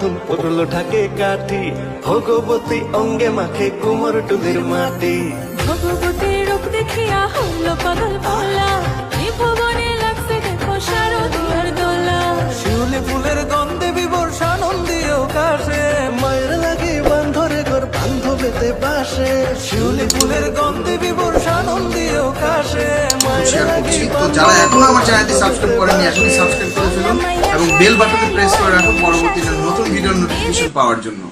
বাঁধন পড়ল ঢাকে কাঠি। ভগবতী অঙ্গে মাখে কুমার টুলির মাটি। ভগবতী রূপ দেখিয়া পাগল পালা ভুবনে লাগছে দেখো শারদীয়ার দোলা। শিউলি ফুলের গন্ধে বিবর সানন্দীয় কাশে মায়ের লাগে বান্ধরে ঘর বান্ধবেতে বাসে শিউলি ফুলের গন্ধে বিবর সানন্দীয় কাশে শেয়ার করছি তো যারা এখনও আমার চ্যানেলটি সাবস্ক্রাইব করেনি এখনই সাবস্ক্রাইব করে ফেলুন এবং বেল বাটনে প্রেস করে রাখুন। পরবর্তীতে নতুন ভিডিওর নোটিফিকেশন পাওয়ার জন্য?